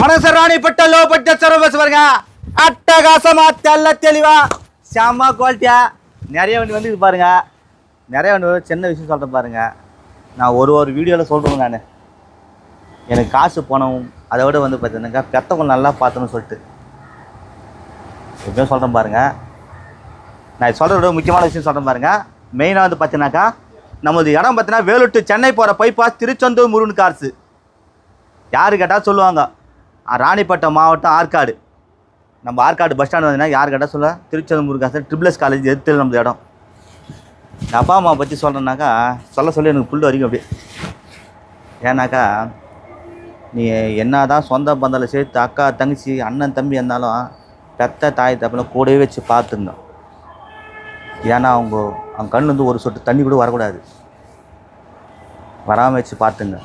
மனசராணிப்பட்ட low பட்ட service பாருங்க அட்டகாசமா தெல்ல தெளிவா. செம்ம குவாலிட்டியா நிறைய வண்டி வந்து இது பாருங்க. நிறைய வண்டி வந்து சின்ன விஷயம் சொல்கிறேன் பாருங்க. நான் ஒரு ஒரு வீடியோவில் சொல்கிறேன் நான். எனக்கு காசு பணம் அதை விட வந்து பார்த்தீங்கன்னாக்கா பெத்தவங்க நல்லா பார்த்தணும்னு சொல்லிட்டு. எப்பயும் சொல்கிறேன் பாருங்க. நான் சொல்கிறத விட முக்கியமான விஷயம் சொல்கிறேன் பாருங்க. மெயினாக வந்து பார்த்தீங்கன்னாக்கா நமது இடம் பார்த்தீங்கன்னா வேலூர் சென்னை போகிற பைபாஸ் திருச்செந்தூர் முருகன் கார்ஸு. யார் கேட்டால் சொல்லுவாங்க. ராணிப்பட்டம் மாவட்டம் ஆற்காடு. நம்ம ஆற்காடு பஸ் ஸ்டாண்ட் வந்தீங்கன்னா யார் கேட்டால் சொல்ல திருச்செந்தூர் முருகாசன் ட்ரிபிள்எஸ் காலேஜ் எதிர்த்து நம்ம இடம். எங்கள் அப்பா அம்மா பற்றி சொல்கிறேன்னாக்கா சொல்ல சொல்லி எனக்கு புல் வரைக்கும் அப்படியே. ஏன்னாக்கா நீ என்ன தான் சொந்த பந்தத்தில் சேர்த்து அக்கா தங்கச்சி அண்ணன் தம்பி இருந்தாலும் பெத்த தாய் தப்பில் கூடவே வச்சு பார்த்துருந்தோம். ஏன்னா அவங்க அவங்க கண்ணு வந்து ஒரு சொட்டு தண்ணி கூட வரக்கூடாது. வராமல் வச்சு பார்த்துங்க.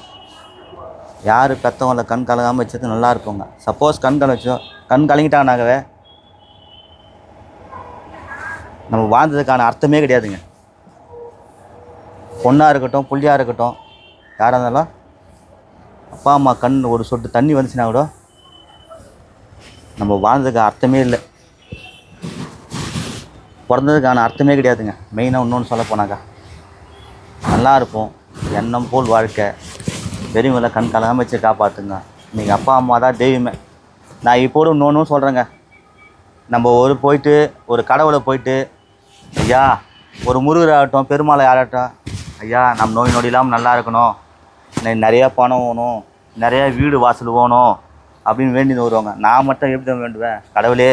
யார் பெற்றவங்கள கண் கலங்காமல் வச்சது நல்லா இருப்போங்க. சப்போஸ் கண் கலச்சோம் கண் கலங்கிட்டாங்கனாகவே நம்ம வாழ்ந்ததுக்கான அர்த்தமே கிடையாதுங்க. பொண்ணாக இருக்கட்டும் புள்ளியாக இருக்கட்டும் யாராக இருந்தாலும் அப்பா அம்மா கண் ஒரு சொட்டு தண்ணி வந்துச்சுன்னா கூட நம்ம வாழ்ந்ததுக்கு அர்த்தமே இல்லை. பிறந்ததுக்கான அர்த்தமே கிடையாதுங்க. மெயினாக இன்னொன்று சொல்ல போனாக்கா நல்லா இருப்போம். எண்ணம் போல் வாழ்க்கை. பெரியவங்கள கண் கலகாம வச்சு காப்பாற்றுங்க நீங்கள் அப்பா அம்மா தான் தெய்வமே. நான் இப்போது இன்னொன்று சொல்கிறேங்க நம்ம ஒரு போயிட்டு ஒரு கடவுளை போயிட்டு ஐயா ஒரு முருகர் ஆகட்டும் பெருமாளை ஆகட்டும் ஐயா நம்ம நோய் நொடி இல்லாமல் நல்லா இருக்கணும். நிறையா பணம் வேணும். நிறையா வீடு வாசல் வேணும். அப்படின்னு வேண்டி வருவாங்க. நான் மட்டும் எப்படி தான் வேண்டுவேன்? கடவுளே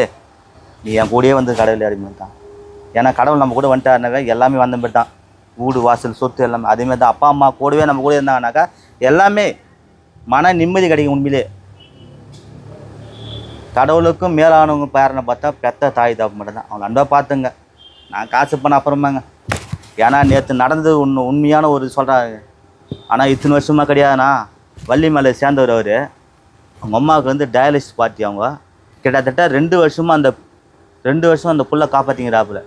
நீ என் கூடயே வந்து கடவுளே அப்படின்னு தான் ஏன்னா கடவுள் நம்ம கூட வந்துட்டாருனாவே எல்லாமே வந்த மாதிரி தான். வீடு வாசல் சொத்து எல்லாமே. அதேமாதிரி தான் அப்பா அம்மா கூடவே நம்ம கூட இருந்தாங்கனாக்கா எல்லாமே மன நிம்மதி கிடைக்கும் உண்மையிலே. கடவுளுக்கும் மேலானவங்க பேரனை பார்த்தா பெத்த தாய் தாப்பு மட்டும்தான். அவங்க அன்பா பார்த்துங்க. நான் காசு பண்ண அப்புறமாங்க. ஏன்னா நேற்று நடந்தது ஒன்று உண்மையான ஒரு சொல்கிறாரு ஆனால் இத்தனை வருஷமாக கிடையாதுண்ணா. வள்ளிமலை சேர்ந்தவர் அவர். அவங்க அம்மாவுக்கு வந்து டயாலிசிஸ் பார்ட்டி அவங்க. கிட்டத்தட்ட ரெண்டு வருஷமாக அந்த ரெண்டு வருஷம் அந்த புள்ள காப்பாற்றிங்கிறாப்புல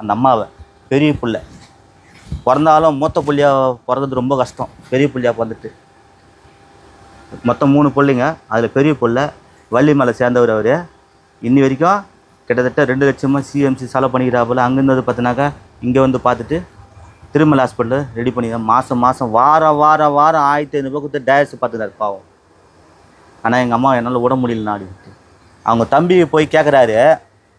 அந்த அம்மாவை. பெரிய புள்ள. பிறந்தாலும் மூத்த புள்ளியாக பிறந்தது ரொம்ப கஷ்டம். பெரிய புள்ளியாக பிறந்துட்டு. மொத்தம் மூணு பிள்ளைங்க. அதில் பெரிய பிள்ளை வள்ளி மலை சேர்ந்தவர் அவர். இன்னி வரைக்கும் கிட்டத்தட்ட ரெண்டு லட்சமாக சிஎம்சி செலவு பண்ணிக்கிறாப்புல அங்கேருந்து வந்து பார்த்தினாக்கா இங்கே வந்து பார்த்துட்டு திருமல் ஹாஸ்பிட்டலில் ரெடி பண்ணிக்கிறேன் மாதம் மாதம் வாரம் வாரம் வாரம் ஆயிரத்தி ஐநூறுபா கொடுத்து டயஸ் பார்த்துக்கிறாரு பாவம். ஆனால் எங்கள் அம்மா என்னால் விட முடியலண்ணா அப்படின்ட்டு. அவங்க தம்பி போய் கேட்குறாரு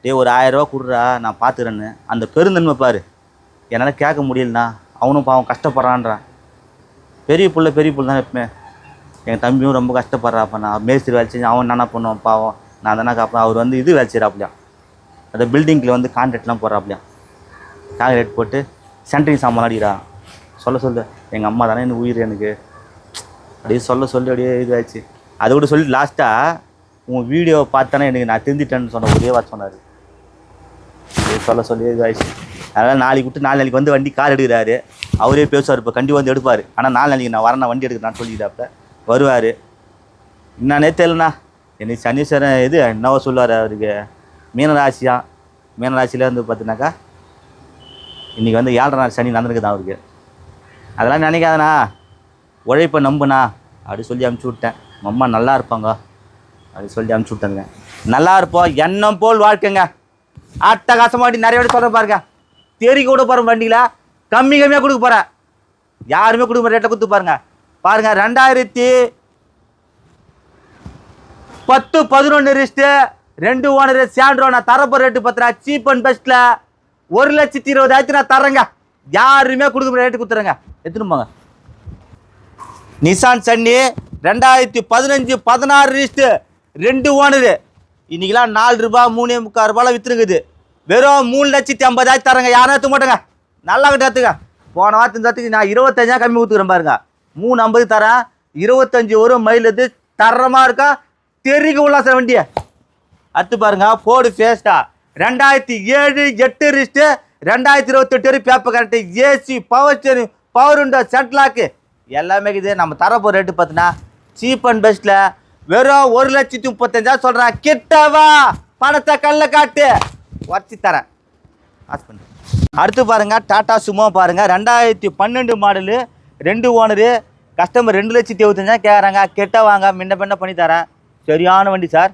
டேய் ஒரு ஆயிரரூவா கொடுறா நான் பார்த்துக்கிறேன்னு அந்த பெருந்தன்மை பாரு. என்னால் கேட்க முடியலண்ணா. அவனும் பாவம் கஷ்டப்படுறான்றான். பெரிய பிள்ளை பெரிய பிள்ளை தான் எப்பவுமே. எங்கள் தம்பியும் ரொம்ப கஷ்டப்படுறாப்பா நான் மேஸ்திரி வேலை செஞ்சு அவன் என்ன பண்ணுவான் பாவம். நான் தானே காப்பேன். அவர் வந்து இது வேலை செய்கிறாப்லையா அந்த பில்டிங்கில் வந்து கான்ட்ராக்ட்லாம் போடுறாப்லையா கான்ட்ராக்ட் போட்டு சென்ட்ரிங் சாமான் அடிக்கிறா. சொல்ல சொல்ல. எங்கள் அம்மா தானே எனக்கு உயிர் எனக்கு. அப்படியே சொல்ல சொல்லி அப்படியே இதாச்சு அதை கூட சொல்லி லாஸ்ட்டாக உன் வீடியோவை பார்த்தானே எனக்கு நான் திருந்திட்டேன்னு சொன்ன ஒரே வாட்ச் சொன்னார். சொல்ல சொல்லி இதாகிடுச்சு அதனால் நாளைக்கு விட்டு நாலு நாளைக்கு வந்து வண்டி கார் எடுக்கிறாரு. அவரே பேசுவார் இப்போ கண்டி வந்து எடுப்பார். ஆனால் நாலு நாளைக்கு நான் வரேன் வண்டி எடுக்கிறேன் சொல்லிக்கிட்டாப்ப வருவார். என்னன்னே தெரியலண்ணா எனக்கு சனீஸ்வரன் இது என்னவோ சொல்லுவார் அவருக்கு. மீனராசியா? மீனராசியில் வந்து பார்த்தினாக்கா இன்றைக்கி வந்து ஏழரை நாள் சனி நடந்துருக்குது அவருக்கு. அதெல்லாம் நினைக்காதண்ணா. உழைப்பை நம்புண்ணா. அப்படி சொல்லி அமுச்சு விட்டேன். அம்மா நல்லா இருப்பாங்க. அப்படி சொல்லி அமுச்சு விட்டேங்க. நல்லா இருப்போம். எண்ணம் போல் வாழ்க்கைங்க. அட்டகாசமாட்டி நிறைய பேர் சொல்ல பாருங்க. தேறி கூட போகிற வண்டியில் கம்மி கம்மியாக கொடுக்க போகிறேன் யாருமே கொடுக்க ரேட்டை கொடுத்து பாருங்க. பாருங்க ரெண்டாயிரத்தி பத்து பதினொன்று ரிஸ்ட்டு ரெண்டு ஓனர் சாண்ட்ரோ நான் தரப்போ ரேட்டு பத்துறா சீப் அண்ட் பெஸ்ட்டில் ஒரு லட்சத்தி இருபதாயிரத்தி நான் தரேங்க யாருமே கொடுக்க ரேட்டு கொடுத்துறேங்க. எடுத்துன்னு போங்க? நிசான் சன்னி ரெண்டாயிரத்தி பதினஞ்சு பதினாறு ரிஸ்ட்டு ரெண்டு ஓனரு. இன்றைக்கெலாம் நாலு ரூபா மூணே முக்கால் ரூபாயில் விற்றுருக்குது வெறும் மூணு லட்சத்தி ஐம்பதாயிரத்தி தரங்க. யாரும் எடுத்துக்க மாட்டேங்க. நல்லா கிட்ட எடுத்துங்க போன வாரத்து தத்துக்கு நான் இருபத்தஞ்சா கம்மி ஊற்றுக்கிறேன் பாருங்க. மூணு ஐம்பது தரேன். இருபத்தஞ்சி ஒரு மைல் இது தரமாக இருக்கா? உள்ள உல்லாச வண்டியை. அடுத்து பாருங்க ஃபோர்டு ஃபேஸ்டா ரெண்டாயிரத்தி ஏழு எட்டு ரிஸ்ட்டு ரெண்டாயிரத்தி இருபத்தெட்டு paper correct AC power steering power window செட்லாக்கு எல்லாமே இது நம்ம தரப்போ ரேட்டு பார்த்தீங்கன்னா சீப் அண்ட் பெஸ்ட்டில் வெறும் ஒரு லட்சத்தி முப்பத்தஞ்சா சொல்கிறேன் கிட்டவா? பணத்தை கல்ல காட்டு. வச்சு தரேன் பாஸ் பண்ணு. அடுத்து பாருங்கள் டாட்டா சுமோ பாருங்கள் ரெண்டாயிரத்தி பன்னெண்டு மாடலு ரெண்டு ஓனரு கஸ்டமர் ரெண்டு லட்சத்தி இருபத்தஞ்சா கேட்குறாங்க கெட்ட வாங்க முன்ன பின்ன பண்ணி தரேன். சரியான வண்டி சார்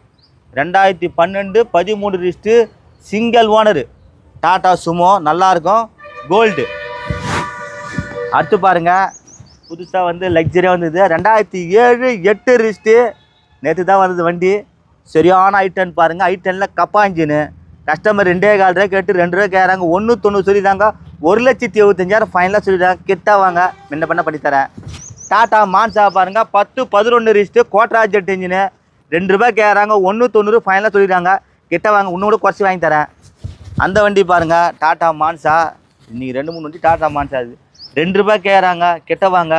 ரெண்டாயிரத்தி பன்னெண்டு பதிமூணு ரிஸ்ட்டு சிங்கிள் ஓனரு. டாட்டா சுமோ நல்லாயிருக்கும் கோல்டு அடுத்து பாருங்கள் புதுசாக வந்து லக்ஸரியாக வந்தது. ரெண்டாயிரத்தி ஏழு எட்டு ரிஸ்ட்டு நேற்று தான் வந்தது வண்டி. சரியான ஐட்டன் பாருங்கள் ஐட்டனில் கப்பா இன்ஜினு கஸ்டமர் ரெண்டே கால் ரூபா கேட்டு ரெண்டு ரூபா கேட்குறாங்க. ஒன்று தொண்ணூறு சொல்லிட்டாங்க ஒரு லட்சத்தி எழுபத்தஞ்சாயிரம் ஃபைனலாக சொல்லிட்டாங்க கிட்ட வாங்க முன்ன பண்ண பண்ணித்தரேன் டாட்டா மான்சா பாருங்க. பத்து பதினொன்று ரிஸ்ட்டு கோட்ரா ஜெட் இன்ஜினு ரெண்டு ரூபாய் கேட்குறாங்க. ஒன்று தொண்ணூறு ஃபைனலாக சொல்லிடுறாங்க. கிட்ட வாங்க இன்னும் கூட குறைச்சி வாங்கி தரேன். அந்த வண்டி பாருங்க. Tata Manza. இன்றைக்கி ரெண்டு மூணு வண்டி டாட்டா மான்சா இது. ரெண்டு ரூபாய் கேட்குறாங்க. கிட்ட வாங்க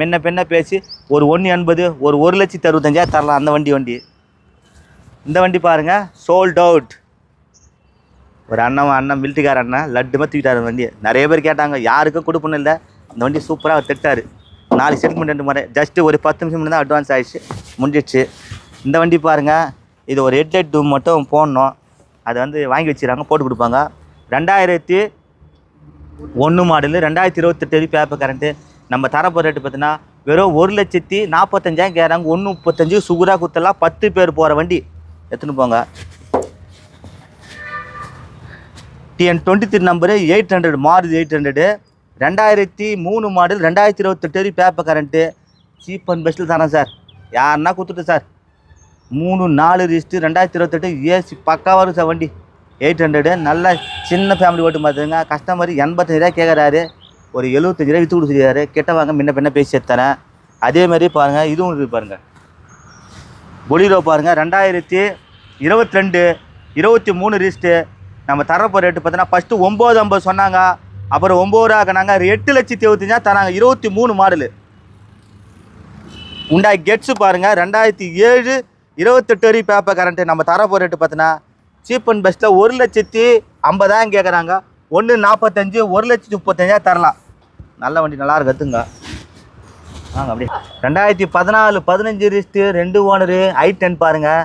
முன்ன பின்ன பேசி ஒரு ஒன்று எண்பது ஒரு ஒரு லட்சத்தி அறுபத்தஞ்சாயிரம் தரலாம். அந்த வண்டி வண்டி. இந்த வண்டி பாருங்க. சோல்ட் அவுட் ஒரு அண்ணன் அண்ணன் மிலிட்டரிக்கார அண்ணன் லட்டு தூக்கிட்டார் வண்டி வண்டியை. நிறைய பேர் கேட்டாங்க யாருக்கும் கொடுப்பணும் இல்லை. அந்த வண்டி சூப்பராக அவர் திட்டார். நாலு செட்டில்மெண்ட் ரெண்டு முறை. ஜஸ்ட்டு ஒரு பத்து நிமிஷம் தான் அட்வான்ஸ் ஆகிடுச்சு முடிஞ்சிடுச்சு. இந்த வண்டி பாருங்கள் இது ஒரு ஹெட்லைட் டூம் மட்டும் போடணும். அதை வந்து வாங்கி வச்சுக்கிறாங்க போட்டு கொடுப்பாங்க. ரெண்டாயிரத்தி ஒன்று மாடலு ரெண்டாயிரத்தி இருபத்தெட்டு பேப்பர் கரண்ட்டு நம்ம தரப்போ ரேட்டு பார்த்தீங்கன்னா வெறும் ஒரு லட்சத்தி நாற்பத்தஞ்சாயிரம் கேட்குறாங்க ஒன்று முப்பத்தஞ்சு சுகுரா குத்தலாம் பத்து பேர் போகிற வண்டி. எடுத்துன்னு போங்க? TN twenty three number eight hundred மாறுது எயிட் ஹண்ட்ரடு ரெண்டாயிரத்தி மூணு மாடல் ரெண்டாயிரத்தி இருபத்தெட்டு பேப்பர் கரண்ட்டு சீப் அண்ட் பெஸ்ட்டில் தரேன் சார் யாருன்னா கொடுத்துட்டு சார் மூணு நாலு ரிஸ்ட்டு ரெண்டாயிரத்தி இருபத்தெட்டு ஏசி பக்கா வரும் சார் வண்டி. எயிட் ஹண்ட்ரடு நல்ல சின்ன ஃபேமிலி ஓட்டு பார்த்துங்க கஸ்டமர் எண்பத்தஞ்சு ரூபா கேட்குறாரு ஒரு எழுபத்தஞ்சு ரூபா விற்று கொடுத்துருக்காரு. கிட்ட வாங்க முன்ன பின்ன பேசி தரேன் அதே மாதிரி பாருங்கள் இதுவும் இருக்குது பாருங்கள் பொலிரோ பாருங்கள் ரெண்டாயிரத்தி இருபத்தி ரெண்டு இருபத்தி மூணு ரிஸ்ட்டு நம்ம தரப்போ ரேட்டு பார்த்தீங்கன்னா ஃபஸ்ட்டு ஒம்பது ஐம்பது சொன்னாங்க. அப்புறம் ஒம்பது ரூபா ஆக்கினாங்க எட்டு லட்சத்தி இருபத்தஞ்சா தராங்க இருபத்தி மூணு மாடலு உண்டாய் கெட்ஸு பாருங்கள் ரெண்டாயிரத்தி ஏழு இருபத்தெட்டு வரி பேப்பர் கரண்ட்டு நம்ம தரப்போ ரேட்டு பார்த்தீங்கன்னா சீப் அண்ட் பெஸ்ட்டில் ஒரு லட்சத்தி ஐம்பதாயிரம் கேட்குறாங்க ஒன்று நாற்பத்தஞ்சு ஒரு லட்சத்தி முப்பத்தஞ்சா தரலாம். நல்ல வண்டி நல்லா இருக்கத்துங்க வாங்க அப்படியே. ரெண்டாயிரத்தி பதினாலு பதினஞ்சு ரிஸ்ட்டு ரெண்டு ஓனரு ஐ டென் பாருங்கள்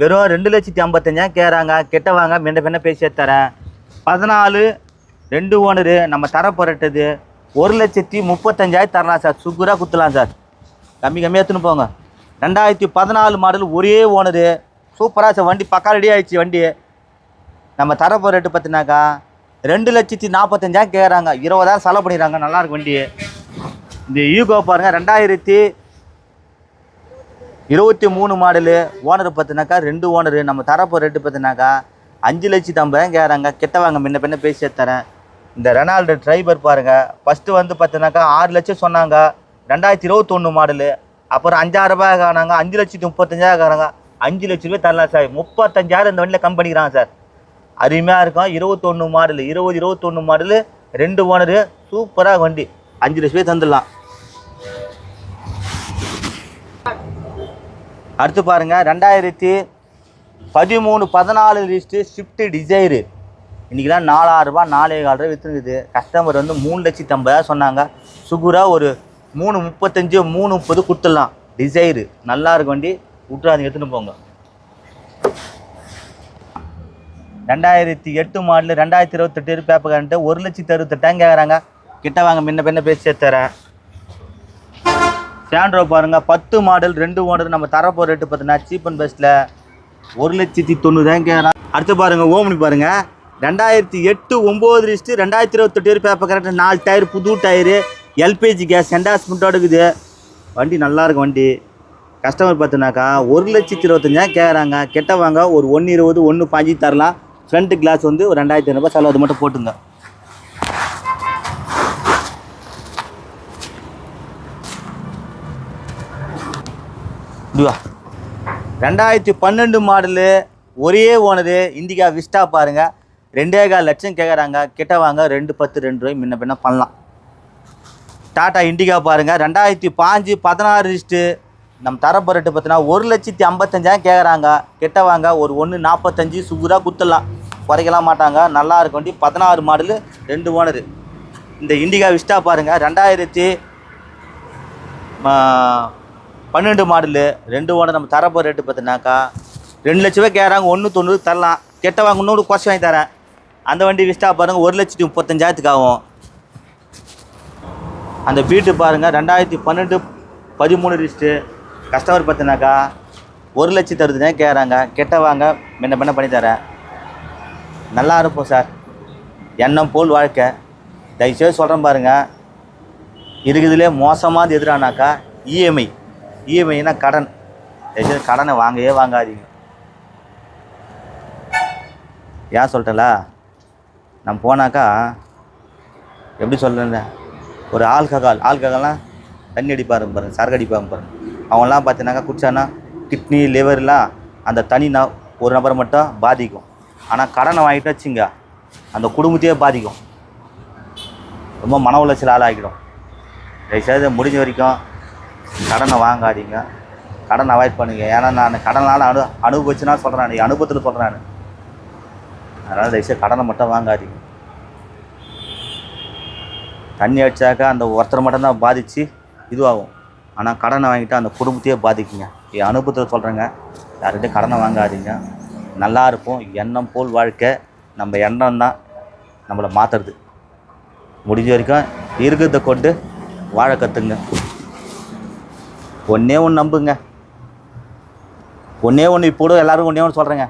வெறும் ரெண்டு லட்சத்தி ஐம்பத்தஞ்சாயிரம் கேட்குறாங்க. கெட்டவாங்க மென்ன பெண்ண தரேன் பதினாலு ரெண்டு ஓனரு நம்ம தர புரட்டது ஒரு லட்சத்தி முப்பத்தஞ்சாயிரம் தரலாம் சார். சுக்குராக குத்தலாம் சார். கம்மி கம்மியாக எடுத்துன்னு போங்க. ரெண்டாயிரத்தி பதினாலு மாடல் ஒரே ஓனரு. சூப்பராக சார். வண்டி பக்கா ரெடி ஆயிடுச்சு வண்டி. நம்ம தரப்போ ரேட்டு பார்த்தினாக்கா ரெண்டு லட்சத்தி நாற்பத்தஞ்சாயிரம் கேட்குறாங்க. இருபதாயிரம் செலவு பண்ணிடுறாங்க. நல்லாயிருக்கும் வண்டி. இந்த ஈகோ பாருங்கள் ரெண்டாயிரத்தி இருபத்தி மூணு மாடலு ஓனர் பார்த்தினாக்கா ரெண்டு ஓனரு நம்ம தரப்போ ரேட்டு பார்த்தினாக்கா அஞ்சு லட்சத்தி ஐம்பதாயிரம் கேட்குறாங்க கிட்ட வாங்க முன்ன பின்ன பேசி தரேன் இந்த ரெனால்டு டிரைவர் பாருங்கள் ஃபஸ்ட்டு வந்து பார்த்தினாக்கா ஆறு லட்சம் சொன்னாங்க. ரெண்டாயிரத்தி இருபத்தொன்று மாடலு. அப்புறம் அஞ்சாயிரம் ரூபாய் காணாங்க அஞ்சு லட்சத்து முப்பத்தஞ்சாயிரம் காணாங்க அஞ்சு லட்ச ரூபாய் தரலாம் சார். முப்பத்தஞ்சாயிரம் இந்த வண்டியில் கம் பண்ணிக்கிறாங்க சார். அருமையாக இருக்கும். இருபத்தொன்று மாடலு இருபது இருபத்தொன்று மாடலு ரெண்டு ஓனரு சூப்பராக வண்டி. அஞ்சு லட்ச ரூபாய் தந்துடலாம். அடுத்து பாருங்கள் ரெண்டாயிரத்தி பதிமூணு பதினாலு லிஸ்ட்டு ஸ்விஃப்ட் டிசைரு இன்றைக்கெலாம் நாலாயிரம் நாலே கால் ரூபா விற்றுருக்குது கஸ்டமர் வந்து மூணு லட்சத்தி ஐம்பதாயிரம் சொன்னாங்க. சுகுராக ஒரு மூணு முப்பத்தஞ்சு மூணு முப்பது கொடுத்துடலாம். டிசைரு நல்லா இருக்க வண்டி. விட்றாதீங்க எடுத்துன்னு போங்க. ரெண்டாயிரத்தி எட்டு மாடலு ரெண்டாயிரத்தி இருபத்தெட்டு பேப்பர் கரண்ட்டு ஒரு லட்சத்தி அறுபத்தெட்டாங்க கேட்குறாங்க கிட்ட வாங்க முன்ன பின்ன பேசி தரேன். சாண்ட்ரோ பாருங்கள் பத்து மாடல் ரெண்டு மாடல் நம்ம தரப்போ ரேட்டு பார்த்தீங்கன்னா சீப் அண்ட் பெஸ்ட்டில் ஒரு லட்சத்தி தொண்ணூறாயிரம் அடுத்து பாருங்கள் ஓம்னி பாருங்கள் ரெண்டாயிரத்தி எட்டு ஒம்பது லிஸ்ட்டு ரெண்டாயிரத்தி இருபத்தெட்டு பேப்பர் கரெக்டாக நாலு டயர் புது டயரு எல்பிஜி கேஸ் சென்டாஸ்மெண்ட்டோட இருக்குது வண்டி நல்லா இருக்கும் வண்டி. கஸ்டமர் பார்த்தினாக்கா ஒரு லட்சத்தி இருபத்தஞ்சாயிரம் கேட்குறாங்க கெட்ட வாங்க ஒரு ஒன்று இருபது ஒன்று பாஞ்சு தரலாம். ஃப்ரண்ட் கிளாஸ் வந்து ஒரு ரெண்டாயிரத்தி ஐநூறுபா செலவு அது மட்டும் போட்டுங்க. இதுவா ரெண்டாயிரத்தி பன்னெண்டு மாடலு ஒரே ஓனரு இண்டிகா விஸ்டா பாருங்க. ரெண்டே கால் லட்சம் கேட்குறாங்க கிட்ட வாங்க ரெண்டு பத்து ரெண்டு ரூபாய் முன்ன பின்ன பண்ணலாம். டாடா இண்டிகா பாருங்க. ரெண்டாயிரத்தி பாஞ்சு பதினாறு லிஸ்ட்டு நம்ம தரப்போ ரேட்டு பார்த்தீங்கன்னா ஒரு லட்சத்தி ஐம்பத்தஞ்சாயிரம் கேட்குறாங்க கிட்ட வாங்க ஒரு ஒன்று நாற்பத்தஞ்சு சுகுராக குத்தலாம் குறைக்கலாம் மாட்டாங்க. நல்லா இருக்கும் வண்டி பதினாறு மாடலு ரெண்டு ஓனரு. இந்த இண்டிகா விஸ்டா பாருங்கள் ரெண்டாயிரத்தி பன்னெண்டு மாடலு ரெண்டு ஓனர் நம்ம தரப்போ ரேட்டு பார்த்தினாக்கா ரெண்டு லட்ச ரூபா கேட்குறாங்க ஒன்று தொண்ணூறு தரலாம் கெட்ட வாங்க குறைச்சி வாங்கி தரேன். அந்த வண்டி விஸ்டா பாருங்கள் ஒரு லட்சத்தி முப்பத்தஞ்சாயிரத்துக்கு ஆகும். அந்த பீட்டு பாருங்கள் ரெண்டாயிரத்தி பன்னெண்டு பதிமூணு லிஸ்ட்டு கஸ்டமர் பார்த்தினாக்கா ஒரு லட்சம் தருதுனே கேட்குறாங்க கெட்ட வாங்க முன்ன பின்ன பண்ணி தரேன். நல்லா இருப்போம் சார் எண்ணம் போல் வாழ்க்கை. தயவுசெய்து சொல்கிறேன் பாருங்கள் இருக்குதுலே மோசமானது எதிரானாக்கா இஎம்ஐ இஎம்ஐனா கடன். தயவுசெய்து கடனை வாங்கவே வாங்காதீங்க. ஏன் சொல்லிட்டல? நம்ம போனாக்கா எப்படி சொல்கிறேன் ஒரு ஆல்கஹால். ஆல்கஹால்னால் தண்ணி அடிப்பாருங்க பாருங்க சரக்கு அடிப்பாங்க பாருங்க. அவங்களாம் பார்த்தீங்கன்னாக்கா குடிச்சானா கிட்னி லிவர்லாம் அந்த தனி ந ஒரு நபரை மட்டும் பாதிக்கும். ஆனால் கடனை வாங்கிட்டு வச்சுங்க. அந்த குடும்பத்தையே பாதிக்கும். ரொம்ப மன உளைச்சல் ஆளாகிடும். தயவுசெய்து முடிஞ்ச வரைக்கும் கடனை வாங்காதீங்க. கடன் அவாய்ட் பண்ணுங்க. ஏன்னா நான் கடனால் அனு அனுபவிச்சுன்னா சொல்கிறேன் நான். அனுபவத்தில் சொல்கிறேன் நான். அதனால் தயவுசெய்து கடனை மட்டும் வாங்காதீங்க. தண்ணி அடித்தாக்கா அந்த ஒருத்தரை மட்டும்தான் பாதித்து இதுவாகும். ஆனால் கடனை வாங்கிட்டு அந்த குடும்பத்தையே பாதிக்குங்க. என் அனுபவத்தில் சொல்கிறேங்க யார்கிட்டையும் கடனை வாங்காதீங்க. நல்லா இருப்போம். எண்ணம் போல் வாழ்க்கை நம்ம எண்ணம் தான் நம்மளை மாற்றுறது முடிஞ்ச வரைக்கும் இருக்கிறத கொண்டு வாழ கற்றுங்க ஒன்றே ஒன்று நம்புங்க. ஒன்றே ஒன்று இப்போ கூட எல்லாரும் ஒன்றே ஒன்று சொல்கிறேங்க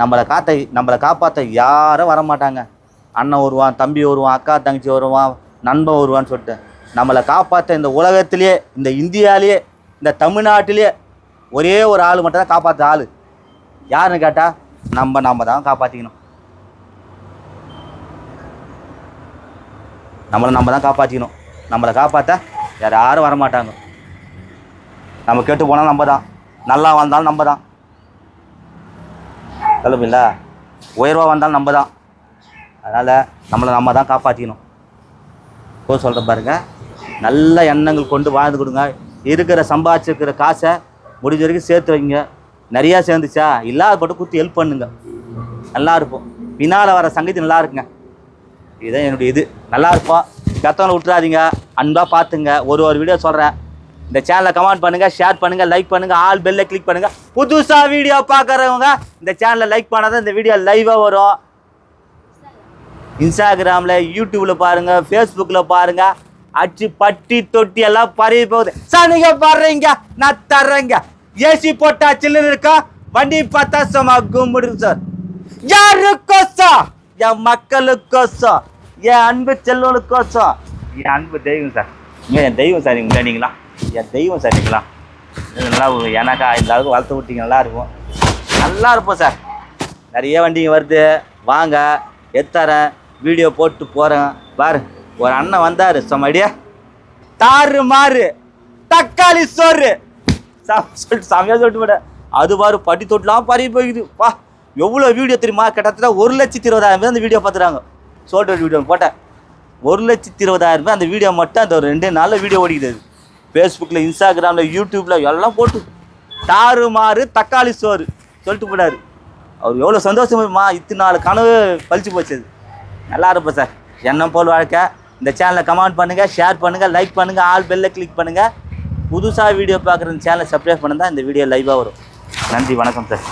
நம்மளை காத்த நம்மளை காப்பாற்ற யாரும் வர மாட்டாங்க அண்ணன் வருவான் தம்பி வருவான் அக்கா தங்கச்சி வருவான் நண்பன் வருவான்னு சொல்லிட்டு. நம்மளை காப்பாற்ற இந்த உலகத்திலேயே இந்த இந்தியாவிலேயே இந்த தமிழ்நாட்டிலேயே ஒரே ஒரு ஆள் மட்டும் தான் காப்பாற்ற ஆள். யாருன்னு கேட்டால் நம்ம நம்ம தான் காப்பாற்றிக்கணும் நம்மளை நம்ம தான் காப்பாற்றிக்கணும் நம்மளை காப்பாற்ற யார் யாரும் வர மாட்டாங்க நம்ம கெட்டு போனால் நம்ம தான் நல்லா வந்தாலும் நம்ம தான் சொல்லுமில்ல உயர்வாக வந்தாலும் நம்ம தான் அதனால் நம்மளை நம்ம தான் காப்பாற்றிக்கணும் இப்போ சொல்கிறேன் பாருங்கள் நல்ல எண்ணங்கள் கொண்டு வாழ்ந்து கொடுங்க. இருக்கிற சம்பாதிச்சிருக்கிற காசை முடிஞ்ச வரைக்கும் சேர்த்து வைங்க. நிறையா சேர்ந்துச்சா? இல்லாத போட்டு குத்தி ஹெல்ப் பண்ணுங்க. நல்லா இருப்போம். பின்னால் வர சங்கதி நல்லா இருக்குங்க. இதுதான் என்னுடைய இது. நல்லா இருப்போம் கத்தவனை விட்டுறாதீங்க. அன்பாக பார்த்துங்க. ஒரு ஒரு வீடியோ சொல்கிறேன் இந்த சேனலை கமெண்ட் பண்ணுங்கள் ஷேர் பண்ணுங்கள் லைக் பண்ணுங்கள் ஆல் பெல்லை கிளிக் பண்ணுங்கள் புதுசாக வீடியோ பார்க்குறவங்க இந்த சேனலை லைக் பண்ணாதான் இந்த வீடியோ லைவாக வரும். இன்ஸ்டாகிராமில் யூடியூப்பில் பாருங்கள் ஃபேஸ்புக்கில் பாருங்கள் அச்சு பட்டி தொட்டி எல்லாம் பரவி போகுது. சார் நீங்கள் பாடுறீங்க நான் தர்றேங்க. ஏசி போட்டா சில்லுன்னு இருக்கா? வண்டி பார்த்தா சும்மா கும்பிடுங்க சார். யாருக்கோசம்? என் மக்களுக்கோசம். என் அன்பு செல்வனுக்கோசம். என் அன்பு தெய்வம் சார். என் தெய்வம் சார் நீங்க நீங்களா? என் தெய்வம் சார் நீங்களா நல்லா எனக்கா இந்த அளவுக்கு வளர்த்து விட்டீங்க நல்லா இருக்கும். நல்லா இருப்போம் சார். நிறைய வண்டிங்க வருது. வாங்க எத்தரேன் வீடியோ போட்டு போகிறேன் பாரு ஒரு அண்ணன் வந்தார் சொமடியா? தாறு மாறு. தக்காளி சோறு. சொல்லிட்டு செமையாக சொல்லிட்டு போட்டேன் அது பாரு பட்டி தொட்டுலாம் பறி போயிடுது வா எவ்வளோ வீடியோ தெரியுமா? கிட்டத்தட்ட ஒரு லட்சத்தி இருபதாயிரம் பேர் அந்த வீடியோ பார்த்துறாங்க சோல்டர் வீடியோ போட்டேன். ஒரு லட்சத்தி இருபதாயிரம் பேர் அந்த வீடியோ மட்டும் அந்த ஒரு ரெண்டு நாளில் வீடியோ ஓடிக்கிறது ஃபேஸ்புக்கில் இன்ஸ்டாகிராமில் யூடியூப்பில் எல்லாம் போட்டு தாறு மாறு தக்காளி சோறு சொல்லிட்டு போனார். அவர் எவ்வளோ சந்தோஷமா இத்தனை நாலு கனவு பழிச்சு போச்சு அது. நல்லா இருப்போம் சார். என்ன போல் வாழ்க்கை. இந்த சேனலை கமெண்ட் பண்ணுங்கள் ஷேர் பண்ணுங்கள் லைக் பண்ணுங்கள் ஆல் பெல்லை கிளிக் பண்ணுங்கள் புதுசாக வீடியோ பார்க்குற இந்த சேனலை சப்ஸ்கிரைப் பண்ணி இந்த வீடியோ லைவாக வரும். நன்றி வணக்கம் சார்.